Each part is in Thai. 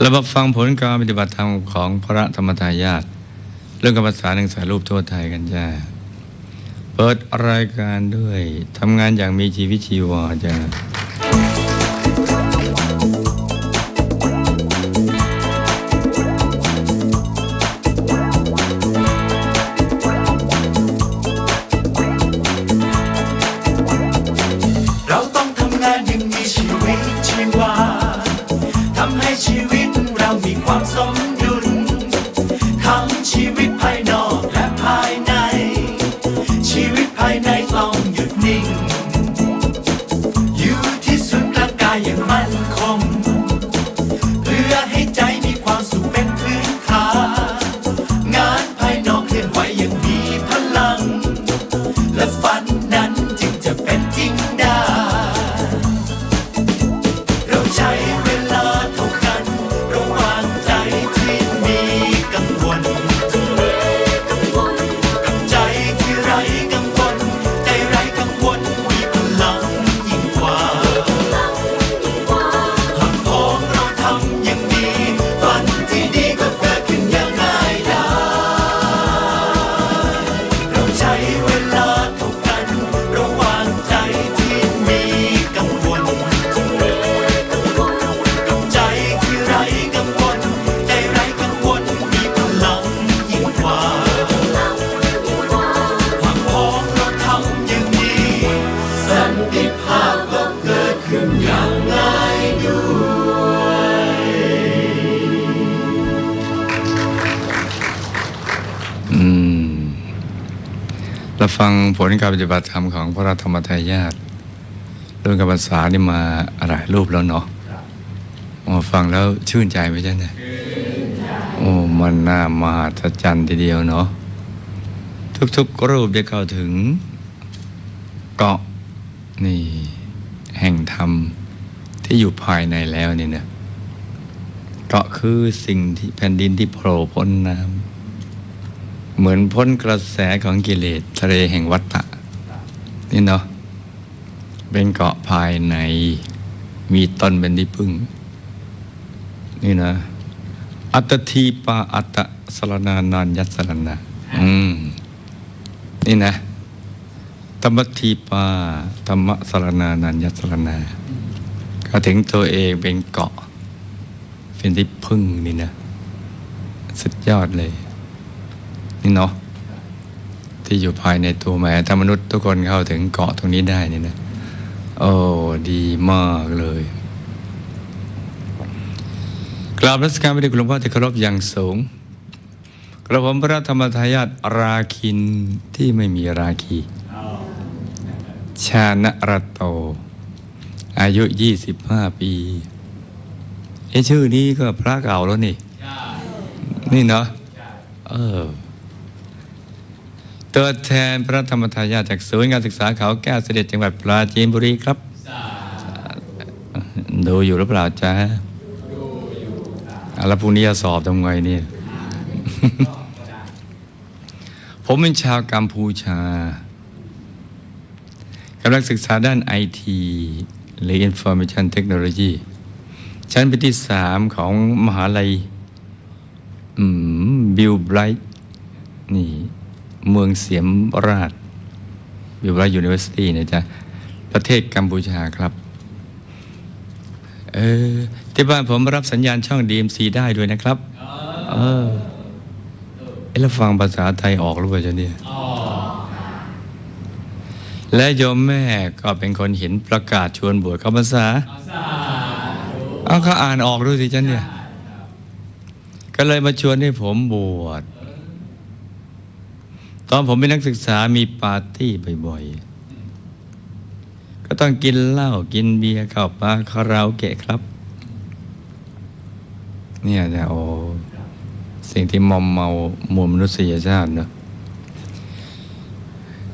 เรามาฟังผลการปฏิบัติธรรมของพระธรรมทายาทเรื่องกับภาษาหนึ่งสายรูปทั่วไทยกันจ้าเปิดรายการด้วยทำงานอย่างมีชีวิตชีวาจ้า เราฟังผลการปฏิบัติธรรมของพระธรรมทายาทเรื่องกับภาษานี่มาหลายรูปแล้วเนาะมาฟังแล้วชื่นใจไหมจ๊ะเนี่ยโอ้มันน่ามหัศจรรย์ทีเดียวเนาะทุกๆรูปได้เข้าถึงเกาะนี่แห่งธรรมที่อยู่ภายในแล้วนี่เนะเกาะคือสิ่งที่แผ่นดินที่โผล่พ้นน้ำ เหมือนพ้นกระแสของกิเลสทะเลแห่งวัฏฏะนี่เนาะเป็นเกาะภายในมีตนเป็นที่พึ่ง นี่นะ อัตทีปาอัตสรณานานยัสรณาอืมนี่นะธรรมทีปาธรรมสรณานันยัสรณาก็ถึงตัวเองเป็นเกาะเป็นที่พึ่งนี่นะ สุดยอดเลย นี่เนาะที่อยู่ภายในตัวแม้ถ้ามนุษย์ทุกคนเข้าถึงเกาะตรงนี้ได้นี่นะโอ้ดีมากเลยกราบรัชการพระเดชคุณหลวงพ่อที่เคารพอย่างสูงกระผมพระธรรมทายาทราคินที่ไม่มีราคี ชาณรโต อายุ 25 ปี ไอ้ชื่อนี้ก็พระเก่าแล้วนี่ นี่เนาะเออ ตัวแทนพระธรรมทายาทจากศูนย์การศึกษาเขาแก้วเสด็จจังหวัดปราจีนบุรีครับ ดูอยู่หรือเปล่าจ๊ะดูอยู่แล้วพรุ่งนี้จะสอบทำไงเนี่ย ผมเป็นชาวกัมพูชากำลังศึกษาด้านไอทีหรือ Information Technology ชั้นปีที่สามของมหาลัยอืมบิลไบรท์นี่ เมืองเสียมราชบิลไบรท์ยูนิเวอร์ซิตี้นะจ๊ะ ประเทศกัมพูชาครับ เออ ที่บ้านผมรับสัญญาณช่อง DMC ได้ด้วยนะครับ เออเอ๊ะแล้วฟังภาษาไทยออกหรือเปล่าจ๊ะเนี่ยและโยมแม่ก็เป็นคนเห็นประกาศชวนบวชเข้าพรรษาเอาเขาอ่านออกด้วยสิจ๊ะเนี่ย ก็เลยมาชวนให้ผมบวช ตอนผมเป็นนักศึกษามีปาร์ตี้บ่อยๆ ก็ต้องกินเหล้ากินเบียร์เข้าปาคาราโอเกะครับ เนี่ยจะโอ้สิ่งที่มอมเมามวลมนุษยชาติเนอะ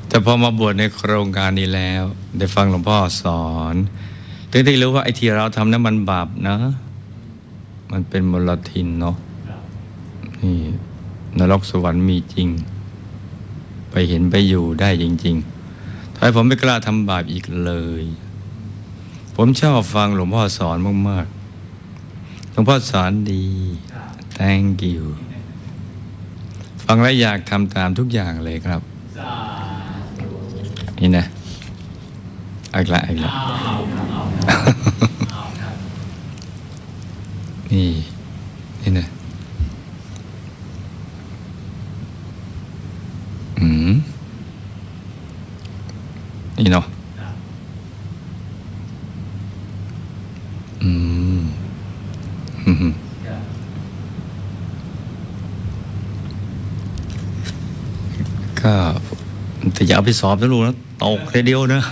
แต่พอมาบวชในโครงการนี้แล้ว ได้ฟังหลวงพ่อสอนถึงได้รู้ว่าไอ้ที่เราทำนั้นมันบาปนะ มันเป็นมลทินเนาะนี่นรกสวรรค์มีจริง ไปเห็นไปอยู่ได้จริงๆทำให้ผมไม่กล้าทำบาปอีกเลย ผมชอบฟังหลวงพ่อสอนมากๆ หลวงพ่อสอนดี thank you ฟังแล้วอยากทำตามทุกอย่างเลยครับ นี่นะอีกละเอาอีกละนี่นี่นะอืม นี่เนาะอืมอืมก็แต่อย่าเอาไปสอบนะลูกนะตกทีเดียวนะ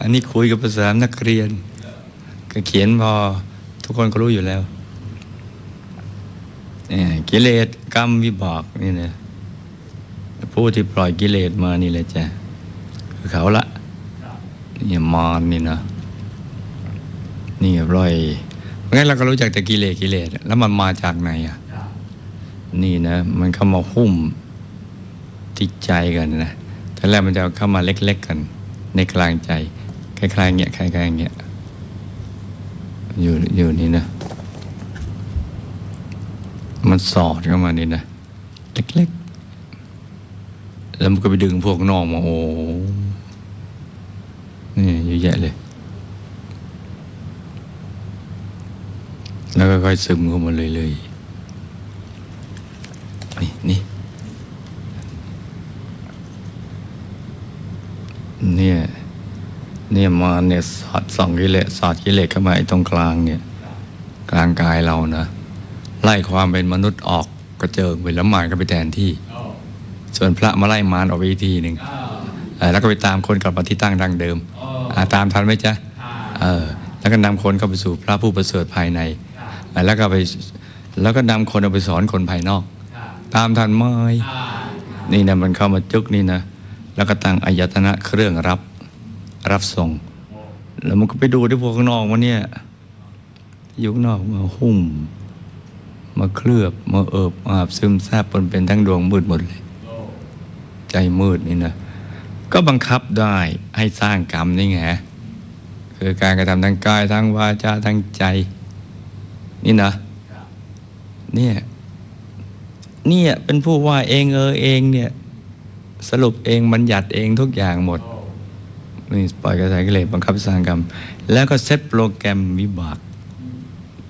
อันนี้คุยกับภาษานักเรียน ก็เขียนพอทุกคนก็รู้อยู่แล้วเนี่ยกิเลสกรรมวิบากนี่นะ ผู้ที่ปล่อยกิเลสมานี่แหละจ้ะคือเขาละนี่มารนี่นะนี่ปล่อยงั้นเราก็รู้จักแต่กิเลสกิเลสแล้วมันมาจากไหนอะนี่นะ มันเข้ามาหุ้มจิตใจกันนะแต่แรกมันจะเข้ามาเล็ก ๆกัน ในกลางใจคล้ายๆเงี้ยคล้ายๆเงี้ยอยู่อยู่นี่นะ มันสอดเข้ามานี่นะ เล็ก ๆ แล้วมันก็ไปดึงพวกนอกมาโอ้โหนี่เยอะแยะเลย แล้วก็ค่อยซึมเข้ามาเลยเลยนี่นี่เนี่ยเนี่ยมาเนี่ยสอดส่องกิเลสสอดกิเลสเข้ามาไอ้ตรงกลางเนี่ย กลางกายเรานะไล่ความเป็นมนุษย์ออกกระเจิงไปแล้วมารก็ไปแทนที่ ส่วนพระมาไล่มารออกไปอีกทีหนึ่งแล้วก็ไปตามคนกลับมาที่ตั้งดังเดิมตามทันไหมจ๊ะแล้วก็นำคนเข้าไปสู่พระผู้ประเสริฐภายใน แล้วก็ไปแล้วก็นำคนเอาไปสอนคนภายนอก ตามทันไหมนี่นะมันเข้ามาจุกนี่นะแล้วก็ตั้งอายตนะเครื่องรับรับส่ง แล้วมันก็ไปดูที่พวกข้างนอกมันเนี่ยอยู่ข้างนอกมาหุ้ม มาเคลือบ มาเอิบมาอาบซึมซาบปนเป็นทั้งดวงมืดหมดเลย ใจมืดนี่นะก็บังคับได้ให้สร้างกรรมนี่ไงคือการกระทำทางกายทางวาจาทางใจ นี่นะเนี่ยเนี่ยเป็นผู้ว่าเองเออเองเนี่ยสรุปเองบัญญัติเองทุกอย่างหมดนี่ปล่อยกระแสกิเลสบังคับสร้างกรรม แล้วก็เซตโปรแกรมวิบาก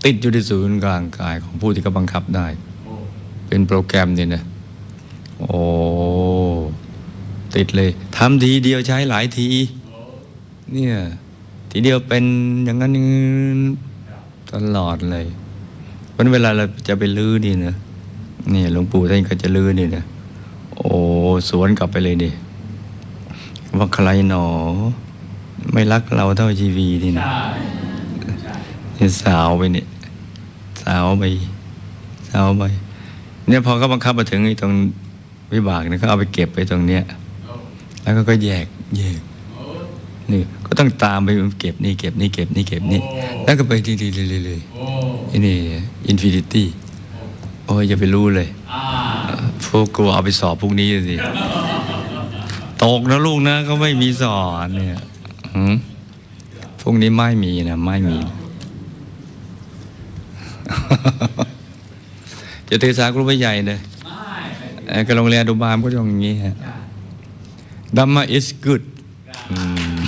ติดอยู่ที่ศูนย์กลางกายของผู้ที่เขาบังคับได้ เป็นโปรแกรมนี่นะ โอ้ติดเลยทำทีเดียวใช้หลายที เนี่ย ทีเดียวเป็นอย่างนั้นอย่างนี้ตลอดเลยเพราะเวลาเราจะไปลื้อนี่นะนี่หลวงปู่ท่านก็จะลื้อนี่นะโอ้สวนกลับไปเลยดิว่าใครหนอ ไม่รักเราเท่าชีวีนี่นะนี่สาวไปเนี่ยสาวไปสาวไปเนี่ยพอเขาบังคับมาถึงไอ้ตรง วิบากเนี่ยเขาเอาไปเก็บไปตรงเนี้ยแล้วก็ก็แยกแยกนี่ก็ต้องตามไปเก็บนี่เก็บนี่เก็บนี่เก็บนี่แล้วก็ไปทีทีเลยเลยๆอันนี้อินฟินิตี้โอ้ยอย่าไปรู้เลยพวกกูเอาไปสอบพรุ่งนี้สิตกนะลูกนะก็ไม่มีสอนเนี่ยพรุ่งนี้ไม่มีนะไม่มีจะถือสาครูไปใหญ่เลย ก็โรงเรียนอนุบาลก็จะอย่างนี้ฮะดัมมา is good อืม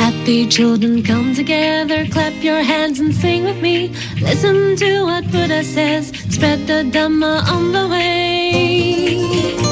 Happy children come together, clap your hands and sing with me. Listen to what Buddha says, spread the Dhamma on the way.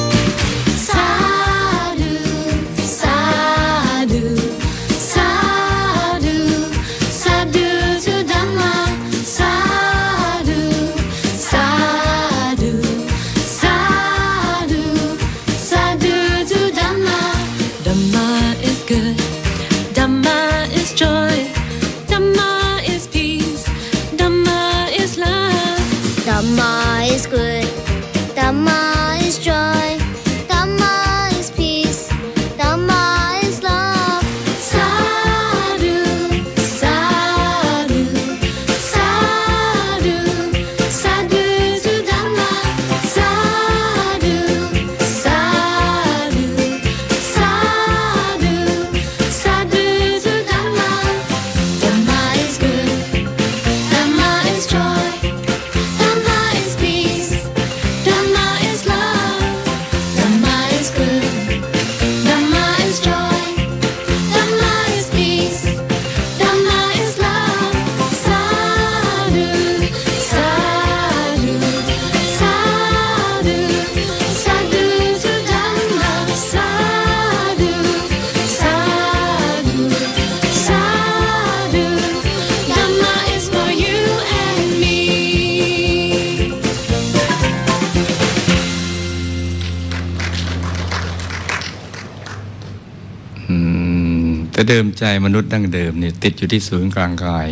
เดิมใจมนุษย์ดั้งเดิมเนี่ยติดอยู่ที่ศูนย์กลางกาย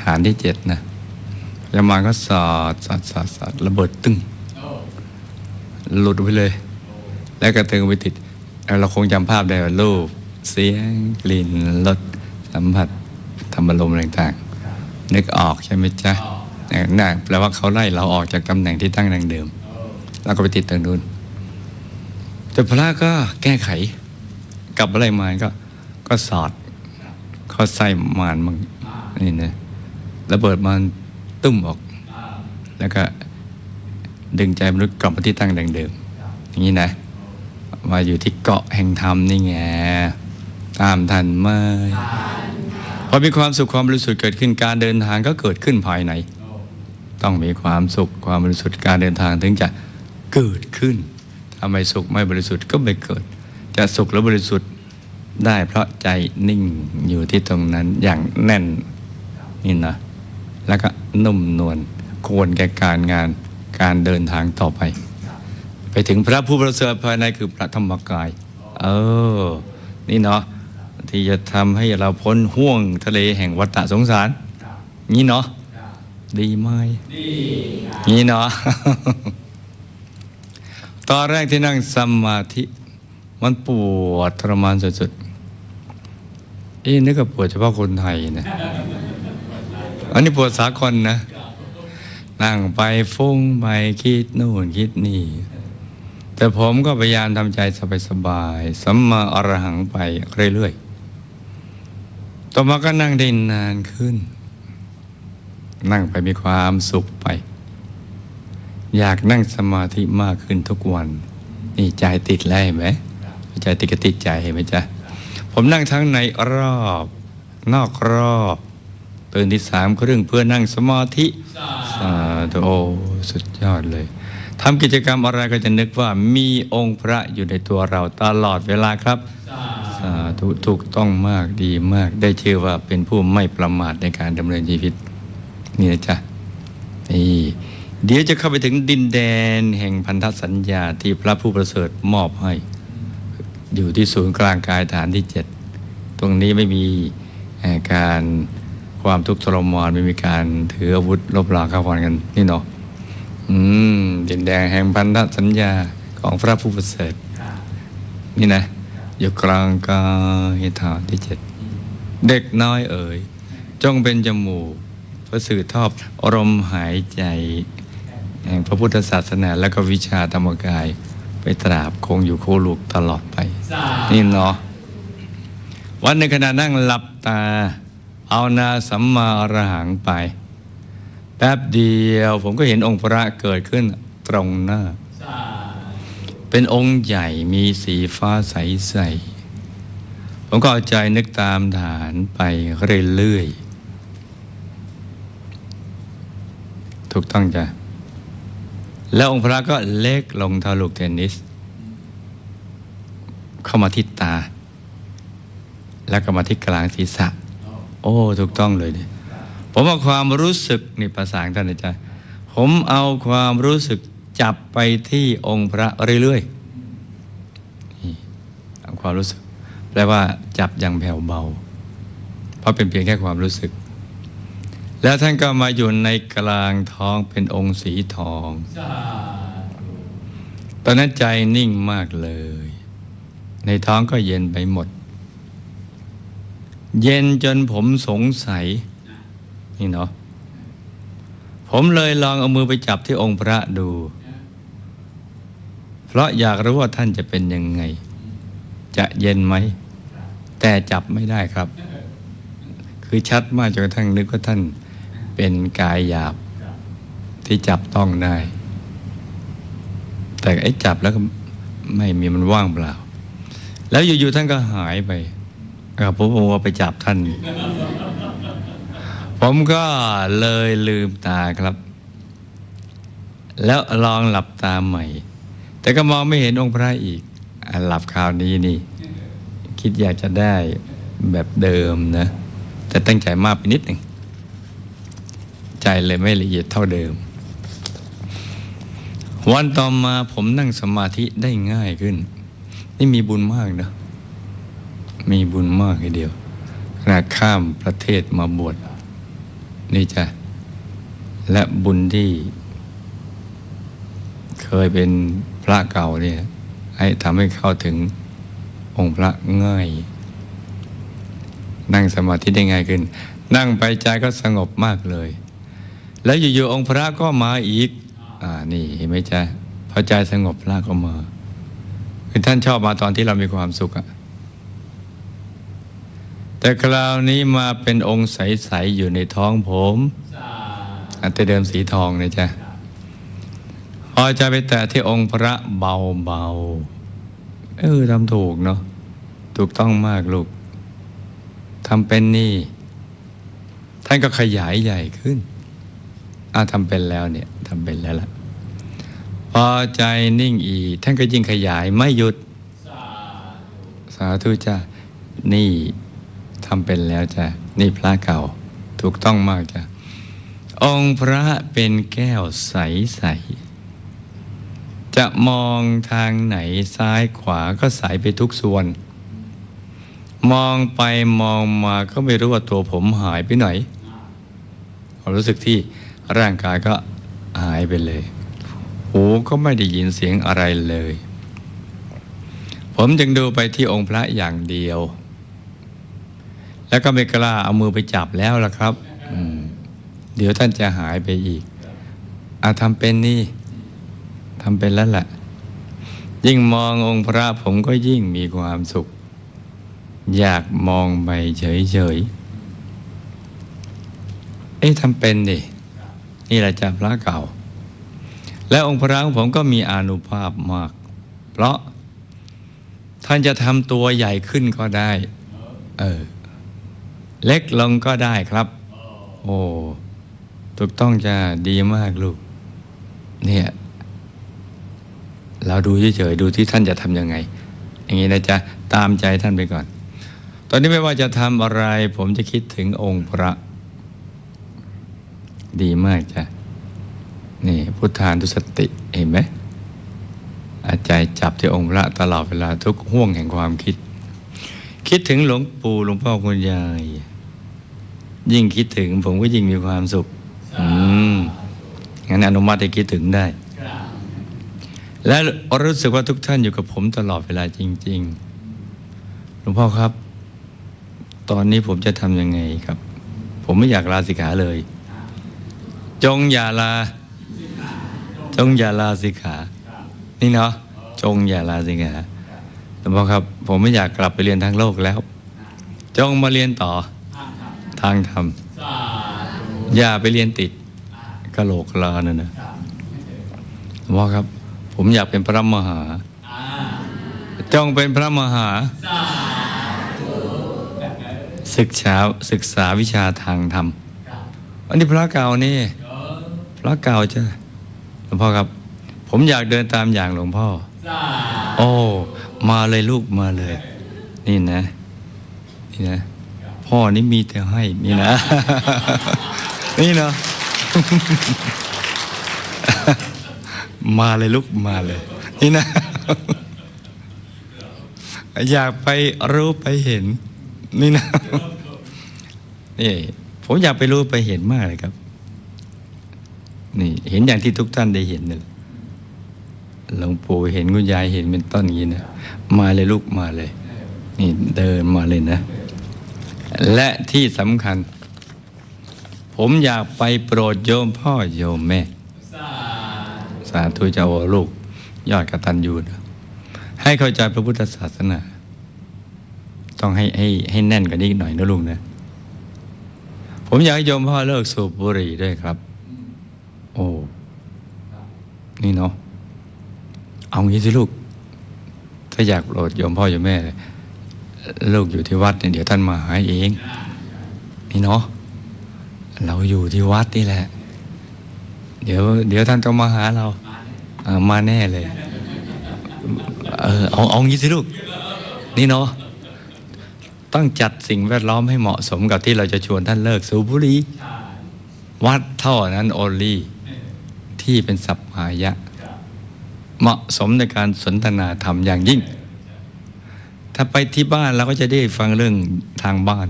ฐานที่เจ็ดนะยามาก็สอดสอดสอดสอดระเบิดตึ้งหลุดไปเลย แล้วก็ตึงไปติด เราคงจำภาพได้ว่ารูป เสียง กลิ่นรสสัมผัสธรรมลมณ์ต่างๆ นึกออกใช่ไหมจ๊ะน่ะแปลว่าเขาไล่เราออกจากตำแหน่งที่ตั้งดังเดิมแล้วก็ไปติดตรงนู้นแต่พระก็แก้ไข กลับอะไรมาก็ ก็สอดเขาใส่มานมังนี่นะระเบิดมันตุ้มออก แล้วก็ดึงใจมนุษย์กลับมาที่ตั้งเดิมอย่างนี้นะ มาอยู่ที่เกาะแห่งธรรมนี่ไงตามทันไหมพอมีความสุขความบริสุทธิ์เกิดขึ้นการเดินทางก็เกิดขึ้นภายใน ต้องมีความสุขความบริสุทธิ์การเดินทางถึงจะเกิดขึ้นถ้าไมสุขไม่บริสุทธิ์ก็ไม่เกิด จะสุขและบริสุทธิ์ได้เพราะใจนิ่งอยู่ที่ตรงนั้นอย่างแน่นนี่นะแล้วก็นุ่มนวลควรแก่การงานการเดินทางต่อไป ไปถึงพระผู้ประเสริฐภายในคือพระธรรมกาย เออ นี่เนาะที่จะทำให้เราพ้นห่วงทะเลแห่งวัฏสงสาร นี่เนาะดีไหมดีนี่เนาะตอนแรกที่นั่งสมาธิ มันปวดทรมานสุดๆอีนึกว่าปวดเฉพาะคนไทยนะ อันนี้ปวดสากลนะ นั่งไปฟุ้งไปคิดนู่นคิดนี่ แต่ผมก็พยายามทำใจสบายๆสัมมาอรหังไปเรื่อยๆ ต่อมาก็นั่งได้นานขึ้น นั่งไปมีความสุขไป อยากนั่งสมาธิมากขึ้นทุกวัน นี่ใจติดแล้วเห็นไหม ใจติดกติดใจเห็นไหมจ๊ะผมนั่งทั้งในรอบ นอกรอบตื่นที่สามครึ่งเพื่อนั่งสมาธิสาธุโอสุดยอดเลยทำกิจกรรมอะไรก็จะนึกว่ามีองค์พระอยู่ในตัวเราตลอดเวลาครับสาธุถูกต้องมากดีมาก ได้ชื่อว่าเป็นผู้ไม่ประมาทในการดำเนินชีวิตนี่นะจ๊ะนี่เดี๋ยวจะเข้าไปถึงดินแดนแห่งพันธสัญญาที่พระผู้ประเสริฐมอบให้ อยู่ที่ศูนย์กลางกายฐานที่เจ็ดตรงนี้ไม่มีการความทุกข์ทรมานไม่มีการถืออาวุธลบลาข้าฟันกันนี่เนาะอืมดินแดนแห่งพันธสัญญาของพระผู้ประเสริฐนี่นะ อยู่กลางกายฐานที่เจ็ดเด็กน้อยเอ๋ยจงเป็นจมูกเพื่อสื่อทอบอารมณ์หายใจ แห่งพระพุทธศาสนาและก็วิชาธรรมกาย ไปตราบคงอยู่โคลูกตลอดไป นี่เนาะวันในขณะนั่งหลับตา เอานาสัมมาอรหังไป แป๊บเดียวผมก็เห็นองค์พระเกิดขึ้นตรงหน้า เป็นองค์ใหญ่มีสีฟ้าใสๆผมก็เอาใจนึกตามฐานไปเรื่อยๆถูกต้องจ้ะ แล้วองค์พระก็เล็กลงเท่าลูกเทนนิส เข้ามาที่ตา แล้วก็มาที่กลางศีรษะ โอ้ ถูกต้องเลยดิผมเอาความรู้สึกนี่ภาษาของท่านนะจ๊ะผมเอาความรู้สึกจับไปที่องค์พระเรื่อยๆนี่เอาความรู้สึก แปลว่าจับอย่างแผ่วเบา เพราะเป็นเพียงแค่ความรู้สึก แล้วท่านก็มาอยู่ในกลางท้องเป็นองค์สีทอง ตอนนั้นใจนิ่งมากเลย ในท้องก็เย็นไปหมด เย็นจนผมสงสัย นี่เนาะ ผมเลยลองเอามือไปจับที่องค์พระดู เพราะอยากรู้ว่าท่านจะเป็นยังไง จะเย็นไหม แต่จับไม่ได้ครับคือชัดมากจนกระทั่งนึกว่าท่าน เป็นกายหยาบที่จับต้องได้ แต่ไอ้จับแล้วก็ไม่มีมันว่างเปล่า แล้วอยู่ๆท่านก็หายไปครับผมว่าไปจับท่าน ผมก็เลยลืมตาครับ แล้วลองหลับตาใหม่ แต่ก็มองไม่เห็นองค์พระอีกอหลับคราวนี้นี่ คิดอยากจะได้แบบเดิมนะ แต่ตั้งใจมากไปนิดหนึ่ง ใจเลยไม่ละเอียดเท่าเดิม วันต่อมาผมนั่งสมาธิได้ง่ายขึ้น นี่มีบุญมากนะ มีบุญมากทีเดียวขนาดข้ามประเทศมาบวชนี่จ้ะ และบุญที่ เคยเป็นพระเก่าเนี่ย ให้ทำให้เข้าถึงองค์พระง่าย นั่งสมาธิได้ง่ายขึ้น นั่งไปใจก็สงบมากเลย แล้วอยู่ๆองค์พระก็มาอีก อ่านี่เห็นไหมจ๊ะพอใจสงบพระก็มาคือท่านชอบมาตอนที่เรามีความสุขอะแต่คราวนี้มาเป็นองค์ใส ๆ อยู่ในท้องผมอันแต่เดิมสีทองนะจ๊ะพอจะไปแตะที่องค์พระเบา ๆ เออทำถูกเนาะถูกต้องมากลูกทำเป็นนี่ ท่านก็ขยายใหญ่ขึ้น อาทำเป็นแล้วเนี่ยทำเป็นแล้วล่ะ พอใจนิ่งอีกท่านก็ยิ่งขยายไม่หยุด สาธุจ้านี่ทำเป็นแล้วจ้ะนี่พระเก่า ถูกต้องมากจ้ะองค์พระเป็นแก้วใสๆจะมองทางไหนซ้ายขวาก็ใสไปทุกส่วน มองไปมองมาก็ไม่รู้ว่าตัวผมหายไปไหนความรู้สึกที่ ร่างกายก็หายไปเลย หูก็ไม่ได้ยินเสียงอะไรเลย ผมจึงดูไปที่องค์พระอย่างเดียว แล้วก็ไม่กล้าเอามือไปจับแล้วล่ะครับเดี๋ยวท่านจะหายไปอีกอาทำเป็นนี่ทำเป็นแล้วแหละ ยิ่งมององค์พระผมก็ยิ่งมีความสุข อยากมองไปเฉยๆเอ๊ะทำเป็นดิ นี่แหละจ้ะพระเก่า และองค์พระของผมก็มีอนุภาพมาก เพราะท่านจะทำตัวใหญ่ขึ้นก็ได้ เออ เล็กลงก็ได้ครับ โอ้ถูกต้องจะดีมากลูก เนี่ย เราดูเฉยๆดูที่ท่านจะทำยังไง อย่างนี้นะจ๊ะ ตามใจท่านไปก่อน ตอนนี้ไม่ว่าจะทำอะไร ผมจะคิดถึงองค์พระ ดีมากจ้ะ นี่พุทธานุสติเห็นไหมอาใจจับที่องค์พระตลอดเวลาทุกห่วงแห่งความคิด คิดถึงหลวงปู่หลวงพ่อคุณยาย ยิ่งคิดถึงผมก็ยิ่งมีความสุข อืมงั้นอนุมัติให้คิดถึงได้ และรู้สึกว่าทุกท่านอยู่กับผมตลอดเวลาจริง ๆ หลวงพ่อครับ ตอนนี้ผมจะทำยังไงครับ ผมไม่อยากลาสิกขาเลย จงอย่าลา จงอย่าลาสิกขา นี่เนาะจงอย่าลาสิกขาหลวงพ่อครับ ผมไม่อยากกลับไปเรียนทางโลกแล้ว จงมาเรียนต่อทางธรรมอย่าไปเรียนติดกะโหลกลานั่นนะหลวงพ่อครับ ผมอยากเป็นพระมหาจงเป็นพระมหา ศึกษาศึกษาวิชาทางธรรม อันนี้พระเก่านี่ พระเก่าจ้ะหลวงพ่อครับ ผมอยากเดินตามอย่างหลวงพ่อ โอ้ มาเลยลูกมาเลย นี่นะ นี่นะ พ่อนี่มีแต่ให้นี่นะ นี่เนาะมาเลยลูกมาเลย นี่นะ อยากไปรู้ไปเห็น นี่นะนี่ผมอยากไปรู้ไปเห็นมากเลยครับ นี่เห็นอย่างที่ทุกท่านได้เห็นนี่หละหลวงปู่เห็นคุณยายเห็นเป็นต้นอย่างนี้นะมาเลยลูกมาเลย นี่เดินมาเลยนะ และที่สำคัญ ผมอยากไปโปรดโยมพ่อโยมแม่ สาธุเจ้าลูก ยอดกตัญญูนะให้เข้าใจพระพุทธศาสนา ต้องให้ให้ให้แน่นกว่านี้หน่อยนะลุงนะ ผมอยากให้โยมพ่อเลิกสูบบุหรี่ด้วยครับ โอ้ นี่เนาะ เอางี้สิลูก ถ้าอยากโปรดโยมพ่อโยมแม่ ลูกอยู่ที่วัดเนี่ยเดี๋ยวท่านมาหาเอง นี่เนาะ เราอยู่ที่วัดนี่แหละ เดี๋ยว เดี๋ยวท่านต้องมาหาเราามาแน่เลย เออเอาเอางี้สิลูก นี่เนาะ ต้องจัดสิ่งแวดล้อมให้เหมาะสมกับที่เราจะชวนท่านเลิกสูบบุหรี่วัดเท่านั้นโอลี่ ที่เป็นสัพพายะ เหมาะสมในการสนทนาธรรมอย่างยิ่ง ถ้าไปที่บ้านเราก็จะได้ฟังเรื่องทางบ้าน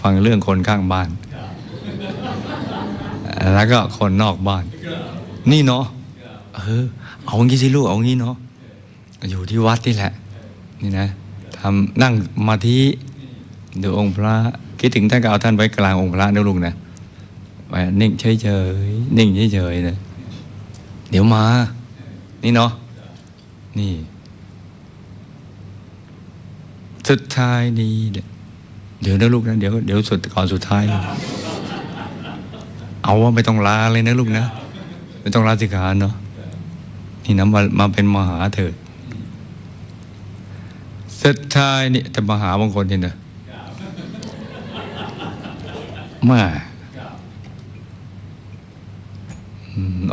ฟังเรื่องคนข้างบ้าน แล้วก็คนนอกบ้าน นี่เนาะเออเอางี้สิลูกเอางี้เนาะอยู่ที่วัดนี่แหละ นี่นะทำนั่งสมาธิดูองค์พระคิดถึงท่านก็เอาท่านไว้กลางองค์พระนะลูกนะ ไว้นิ่งเฉยๆนิ่งเฉยๆนะเดี๋ยวมา นี่เนาะนี่ สุดท้ายนี้เนี่ยเดี๋ยวนะลูกนะเดี๋ยวเดี๋ยวสุดก่อนสุดท้ายเลยเอาว่าไม่ต้องลาเลยนะลูกนะไม่ต้องลาสิขาเนาะนี่นะมามาเป็นมหาเถิดสุดท้ายนี่แต่มหาบางคนเนี่นะมา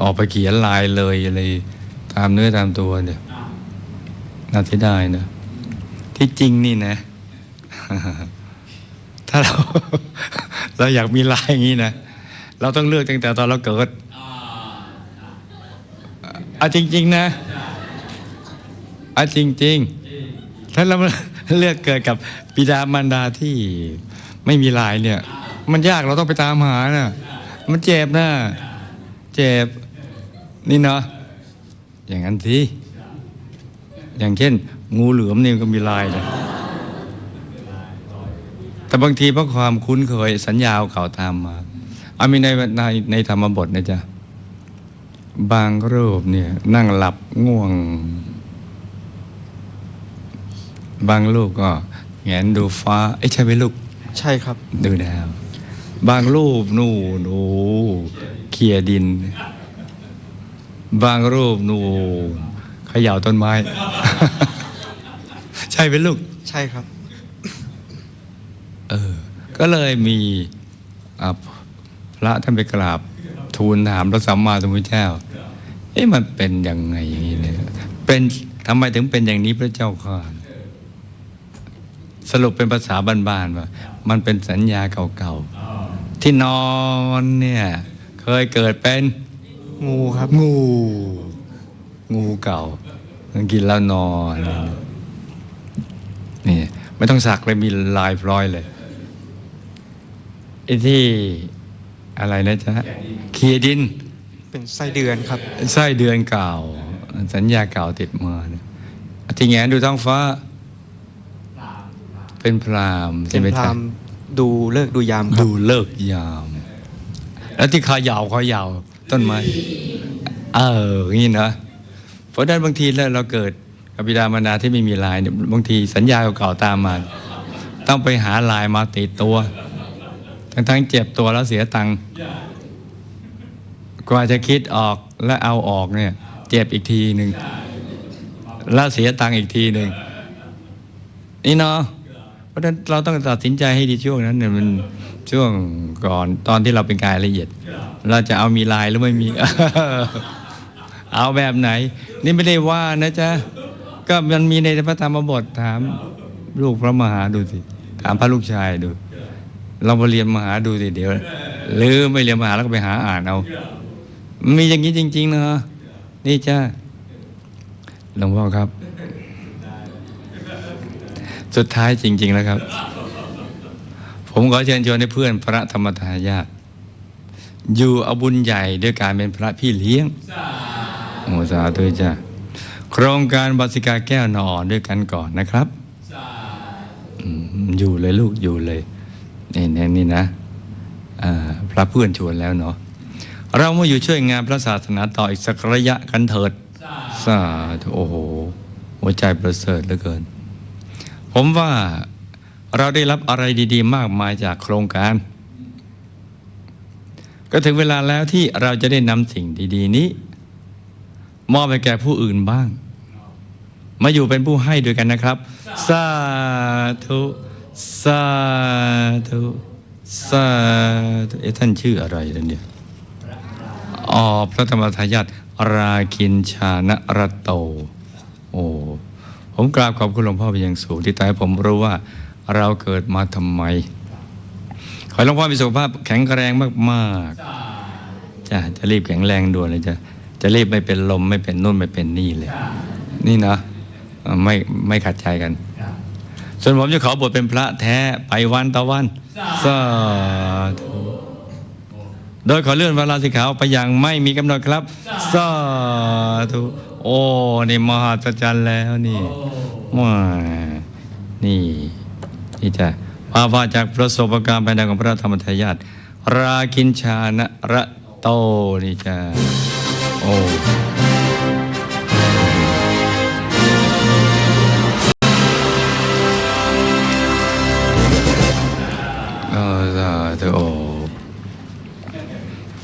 ออกไปเขียนลายเลยอะไรตามเนื้อตามตัวเนี่ยน่าเสียดายนะที่จริงนี่นะ ถ้าเรา เราอยากมีลายอย่างนี้นะเราต้องเลือกตั้งแต่ตอนเราเกิดอาจริง ๆ นะอาจริง ๆ ถ้าเราเลือกเกิดกับบิดามารดาที่ไม่มีลายเนี่ย มันยากเราต้องไปตามหานะมันเจ็บนะ เจ็บ นี่เนาะอย่างนั้นสิอย่างเช่น งูเหลือมนี่ก็มีลายเลยแต่บางทีเพราะความคุ้นเคยสัญญาเก่าตามมาเอามีในในในธรรมบทนะจ๊ะบางรูปเนี่ยนั่งหลับง่วง บางรูปก็แงนดูฟ้าเอ้ยใช่ไหมลูก ใช่ครับ ดูดาว บางรูปนู่นโอ้เคลียร์ดิน บางรูปนู่นเขย่าต้นไม้ ใช่ไหมลูก ใช่ครับ เออ ก็เลยมีอะพระท่านไปกราบทูลถามพระสัมมาสัมพุทธเจ้า เอ๊ะมันเป็นยังไงอย่างนี้เนี่ยเป็นทำไมถึงเป็นอย่างนี้พระเจ้าค่ะสรุปเป็นภาษาบ้านๆว่า มันเป็นสัญญาเก่าๆที่นอนเนี่ย เคยเกิดเป็น งูครับ งู งูเก่ามันกินแล้วนอน นี่ ไม่ต้องสักเลยมีลายพร้อยเลยไอ้ที่อะไรนะจ๊ะเคลียร์ดิน เป็นไส้เดือนครับ ไส้เดือนเก่า สัญญาเก่าติดมาเนี่ยที่แงนดูท้องฟ้า เป็นพรามใช่เป็นไหมพราจ๊ะหมณ์ดูเลิกษ์ดูยามครับ ดูเลิกยาม แล้วที่เขยาวขยาว ต้นไม้เอออย่างนี้เนาะเพราะฉะนั้นบางทีแล้วเราเกิดกับบิดามารดาที่ไม่มีลายเนี่ยบางทีสัญญาเก่าๆตามมา ต้องไปหาลายมาติดตัว ทั้งๆเจ็บตัวแล้วเสียตังค์กว่าจะคิดออกและเอาออกเนี่ย เจ็บอีกทีหนึ่งแล้วเสียตังค์อีกทีหนึ่งนี่เนาะเพราะฉะนั้นเราต้องตัดสินใจให้ดีช่วงนั้นเนี่ยมัน ช่วงก่อนตอนที่เราเป็นกายละเอียด เราจะเอามีลายหรือไม่มี เอาแบบไหน นี่ไม่ได้ว่านะจ๊ะ ก็มันมีในพระธรรมบทถามลูกพระมหาดูสิ ถามพระลูกชายดู เรามาเรียนมหาดูสิเดี๋ยว หรือไม่เรียนมหาแล้วก็ไปหาอ่านเอา มีอย่างนี้จริง ๆ นะนี่จ้าหลวงพ่อครับ สุดท้ายจริง ๆ แล้วครับ ผมขอเชิญชวนให้เพื่อนพระธรรมทายาทอยู่อบุญใหญ่ด้วยการเป็นพระพี่เลี้ยงโอ้สาธุจ้าโครงการบาสิกาแก้วนอนด้วยกันก่อนนะครับอยู่เลยลูกอยู่เลยนี่นี่นี่นะพระเพื่อนชวนแล้วเนาะเรามาอยู่ช่วยงานพระศาสนาต่ออีกสักระยะกันเถิดสาธุโอ้โหหัวใจประเสริฐเหลือเกิน ผมว่า เราได้รับอะไรดี ๆ มากมายจากโครงการ ก็ถึงเวลาแล้วที่เราจะได้นำสิ่งดีๆนี้ มอบไปแก่ผู้อื่นบ้าง มาอยู่เป็นผู้ให้ด้วยกันนะครับ สาธุ สาธุ สาธุเอ๊ะท่านชื่ออะไรล่ะเนี่ยอ๋อพระธรรมทายาทราคินชานะรโต โอ้ ผมกราบขอบคุณหลวงพ่อเป็นอย่างสูงที่ทำให้ผมรู้ว่า เราเกิดมาทำไม ขอหลวงพ่อมีสุขภาพแข็งแรงมากๆจ้ะจะรีบแข็งแรงด่วนเลยจะจะรีบไม่เป็นลมไม่เป็นนู่นไม่เป็นนี่เลย นี่นะไม่ไม่ขัดใจกัน ส่วนผมจะขอบทเป็นพระแท้ไปวันต่อวันสาธุโดยขอเลื่อนเวลาสิขาออกไปอย่างไม่มีกำหนดครับสาธุโอ้ นี่มหัศจรรย์แล้วนี่ว้านี่ นี่จะมาวาจากประสบการณ์ภายในของพระธรรมทายาทราคินชานะระโตนี่จะโอ้เออสาโอ้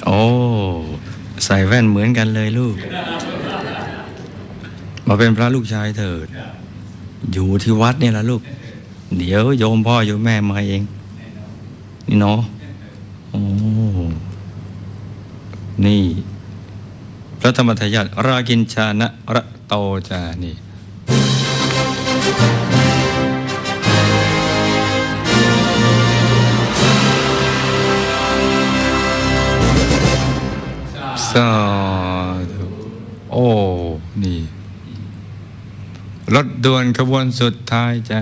โอ้ใส่แว่นเหมือนกันเลยลูก มาเป็นพระลูกชายเถิด อยู่ที่วัดนี่แหละลูก เดี๋ยวโยมพ่อโยมแม่มาเอง นี่เนาะโอ้นี่ พระธรรมทายาทรากินชานะระโตจานี่สาธุโอ้ นี่ รถด่วนขบวนสุดท้ายจ้ะ